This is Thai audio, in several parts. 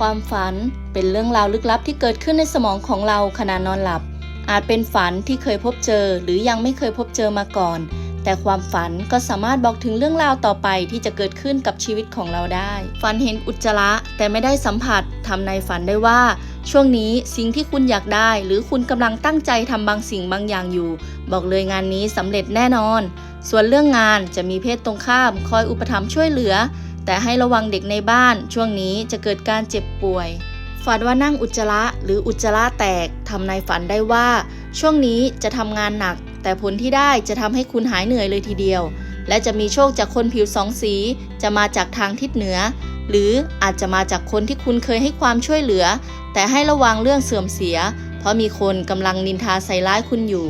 ความฝันเป็นเรื่องราวลึกลับที่เกิดขึ้นในสมองของเราขณะนอนหลับ อาจเป็นฝันที่เคยพบเจอ หรือยังไม่เคยพบเจอมาก่อน แต่ความฝันก็สามารถบอกถึงเรื่องราวต่อไปที่จะเกิดขึ้นกับชีวิตของเราได้ ฝันเห็นอุจจาระแต่ไม่ได้สัมผัสทำในฝันได้ว่า ช่วงนี้สิ่งที่คุณอยากได้ หรือคุณกำลังตั้งใจทำบางสิ่งบางอย่างอยู่ บอกเลยงานนี้สำเร็จแน่นอน ส่วนเรื่องงานจะมีเพศตรงข้าม คอยอุปถัมภ์ช่วยเหลือ แต่ให้ระวังเด็กในบ้านช่วงนี้จะเกิดการเจ็บป่วย ฝันว่านั่งอุจจาระหรืออุจจาระแตกทำในฝันได้ว่า ช่วงนี้จะทำงานหนัก แต่ผลที่ได้จะทำให้คุณหายเหนื่อยเลยทีเดียว และจะมีโชคจากคนผิวสองสี จะมาจากทางทิศเหนือ หรืออาจจะมาจากคนที่คุณเคยให้ความช่วยเหลือ แต่ให้ระวังเรื่องเสื่อมเสีย เพราะมีคนกำลังนินทาใส่ร้ายคุณอยู่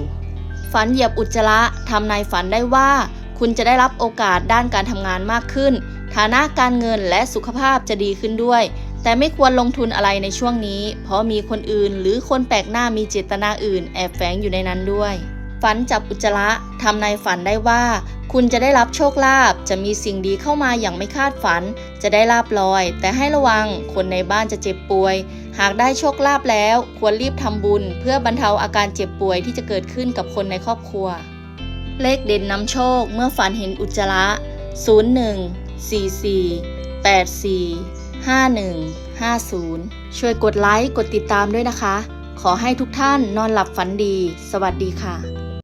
ฝันเหยียบอุจจาระทำนายฝันได้ว่า คุณจะได้รับโอกาสด้านการทำงานมากขึ้น ฐานะการเงินและสุขภาพจะดีขึ้นด้วย แต่ไม่ควรลงทุนอะไรในช่วงนี้ เพราะมีคนอื่นหรือคนแปลกหน้ามีเจตนาอื่น แอบแฝงอยู่ในนั้นด้วย ฝันจับอุจจาระทำนายฝันได้ว่า คุณจะได้รับโชคลาภจะมีสิ่งดีเข้ามาอย่างไม่คาดฝัน จะได้ลาบลอย แต่ให้ระวังคนในบ้านจะเจ็บป่วย หากได้โชคลาภแล้ว ควรรีบทำบุญ เพื่อบรรเทาอาการเจ็บป่วยที่จะเกิดขึ้นกับคนในครอบครัว เลขเด่นนำโชคเมื่อฝันเห็นอุจจาระ 01 44 84 51 50 ช่วยกดไลค์ กดติดตามด้วยนะคะ ขอให้ทุกท่านนอนหลับฝันดี สวัสดีค่ะ